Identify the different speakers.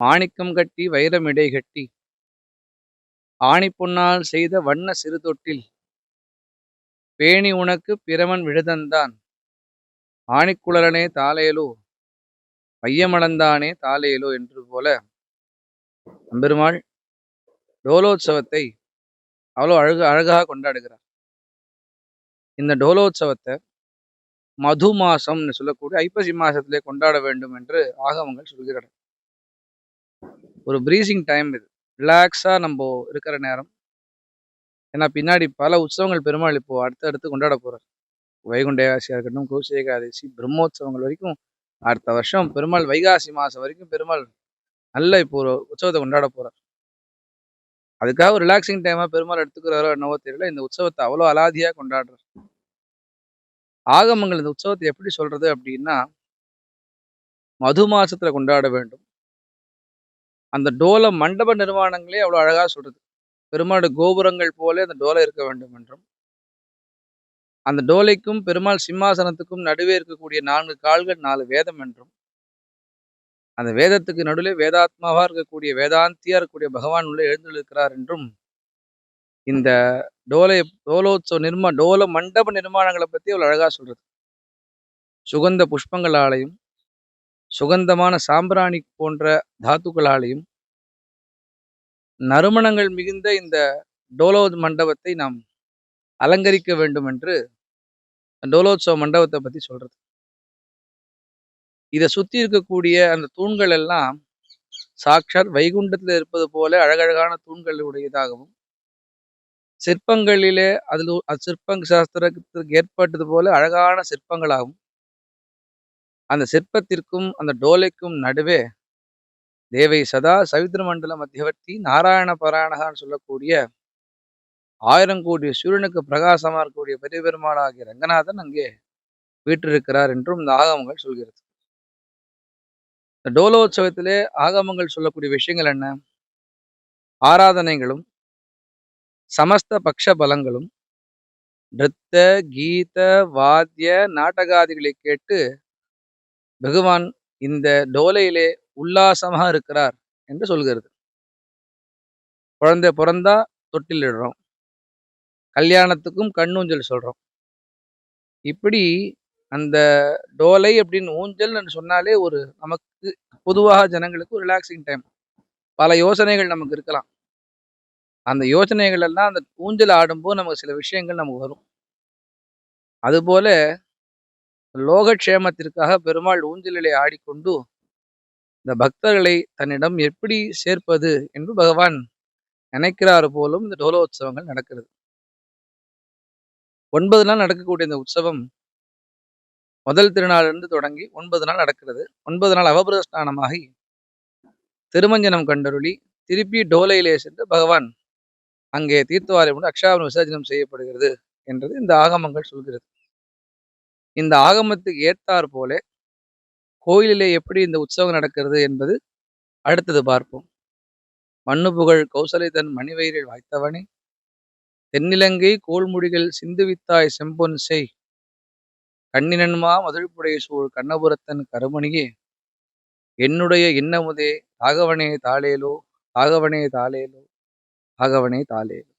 Speaker 1: மாணிக்கம் கட்டி வைரமிடை கட்டி ஆணிப்பொன்னால் செய்த வண்ண சிறு தொட்டில் பேணி உனக்கு பிரமன் விழுதந்தான். ஆணிக்குழலனே தாலேலோ மையமளந்தானே தாலேலோ என்று போல பெருமாள் டோலோத்சவத்தை அவ்வளோ அழகு அழகாக கொண்டாடுகிறார். இந்த டோலோத்சவத்தை மது மாசம்னு சொல்லக்கூடிய ஐப்பசி மாசத்திலே கொண்டாட வேண்டும் என்று ஆகமங்கள் சொல்கிறார்கள். ஒரு ப்ரீசிங் டைம் இது. ரிலாக்ஸாக நம்ம இருக்கிற நேரம். ஏன்னா பின்னாடி பல உற்சவங்கள் பெருமாள் இப்போ அடுத்து அடுத்து கொண்டாட போகிறார் வைகுண்ட ஏகாசியாக இருக்கட்டும் கௌசி ஏகாதசி பிரம்மோற்சவங்கள் வரைக்கும் அடுத்த வருஷம் பெருமாள் வைகாசி மாதம் வரைக்கும் பெருமாள் நல்ல இப்போ ஒரு உற்சவத்தை கொண்டாட போகிறார் அதுக்காக ஒரு ரிலாக்ஸிங் டைமாக பெருமாள் எடுத்துக்கிறாரோ என்னவோ தெரியல. இந்த உற்சவத்தை அவ்வளோ அலாதியாக கொண்டாடுறார். ஆகமங்கள் இந்த உற்சவத்தை எப்படி சொல்றது அப்படின்னா மது மாசத்துல கொண்டாட வேண்டும். அந்த டோல மண்டப நிர்மாணங்களே அவ்வளோ அழகா சொல்றது. பெருமாடு கோபுரங்கள் போலே அந்த டோலை இருக்க வேண்டும் என்றும். அந்த டோலைக்கும் பெருமாள் சிம்மாசனத்துக்கும் நடுவே இருக்கக்கூடிய நான்கு கால்கள் நாலு வேதம் என்றும். அந்த வேதத்துக்கு நடுவே வேதாத்மாவா இருக்கக்கூடிய வேதாந்தியா இருக்கக்கூடிய பகவான் உள்ளே எழுந்திருக்கிறார் என்றும் இந்த டோலை டோலோத்சவ நிர்மா டோல மண்டப நிர்மாணங்களை பற்றி அவ்வளோ அழகாக சொல்கிறது சுகந்த புஷ்பங்களாலையும் சுகந்தமான சாம்பிராணி போன்ற தாத்துக்களாலையும் நறுமணங்கள் மிகுந்த இந்த டோலோ மண்டபத்தை நாம் அலங்கரிக்க வேண்டும் என்று டோலோத்சவ மண்டபத்தை பற்றி சொல்றது. இதை சுற்றி இருக்கக்கூடிய அந்த தூண்கள் எல்லாம் சாக்ஷாத் வைகுண்டத்தில் இருப்பது போல அழகழகான தூண்கள் உடையதாகவும் சிற்பங்களிலே அதில் சிற்பங்க சாஸ்திரத்துக்கு ஏற்பட்டது போல அழகான சிற்பங்களாகவும் அந்த சிற்பத்திற்கும் அந்த டோலைக்கும் நடுவே தேவை சதா சவித்ர மண்டல மத்தியவர்த்தி நாராயண பாராயணகான்னு சொல்லக்கூடிய ஆயிரம் கோடி சூரியனுக்கு பிரகாசமாக இருக்கக்கூடிய பெரிய பெருமாளாகிய ரங்கநாதன் அங்கே வீற்றிருக்கிறார் என்றும் இந்த ஆகமங்கள் சொல்கிறது. இந்த டோலோத்சவத்திலே ஆகமங்கள் சொல்லக்கூடிய விஷயங்கள் என்ன? ஆராதனைகளும் சமஸ்த பக்ஷ பலங்களும் நிறுத்த கீத வாத்திய நாடகாதிகளை கேட்டு பகவான் இந்த டோலையிலே உல்லாசமாக இருக்கிறார் என்று சொல்கிறது. குழந்தை பிறந்தா தொட்டிலிடுறோம் கல்யாணத்துக்கும் கண்ணூஞ்சல் சொல்றோம். இப்படி அந்த டோலை அப்படின்னு ஊஞ்சல் சொன்னாலே ஒரு நமக்கு பொதுவாக ஜனங்களுக்கு ஒரு ரிலாக்ஸிங் டைம் பல யோசனைகள் நமக்கு இருக்கலாம். அந்த யோசனைகள் எல்லாம் அந்த ஊஞ்சல் ஆடும்போது நமக்கு சில விஷயங்கள் நமக்கு வரும். அதுபோல லோகக்ஷேமத்திற்காக பெருமாள் ஊஞ்சலிலே ஆடிக்கொண்டு இந்த பக்தர்களை தன்னிடம் எப்படி சேர்ப்பது என்று பகவான் நினைக்கிறார் போலும் இந்த டோலோத்சவங்கள் நடக்கிறது. ஒன்பது நாள் நடக்கக்கூடிய இந்த உற்சவம் முதல் திருநாளிலிருந்து தொடங்கி ஒன்பது நாள் நடக்கிறது. ஒன்பது நாள் அவபிரஸ்தானமாகி திருமஞ்சனம் கண்டருளி திருப்பி டோலையிலே சென்று பகவான் அங்கே தீர்த்தவாரி அக்ஷாவன விசர்ஜனம் செய்யப்படுகிறது என்றது இந்த ஆகமங்கள் சொல்கிறது. இந்த ஆகமத்துக்கு ஏற்றார் போல கோயிலிலே எப்படி இந்த உற்சவம் நடக்கிறது என்பது அடுத்தது பார்ப்போம். மண்ணு புகழ் கௌசலை தன் மணிவயிரில் வாய்த்தவனே. தென்னிலங்கை கோல்முடிகள் சிந்துவித்தாய் செம்பொன் செய். கண்ணினன்மா மதுழ்புடைய சூழ் கண்ணபுரத்தன் கருமணியே. என்னுடைய இன்னமுதே ராகவனே தாளேலோ ராகவனே தாளேலோ ராகவனே தாளேலோ.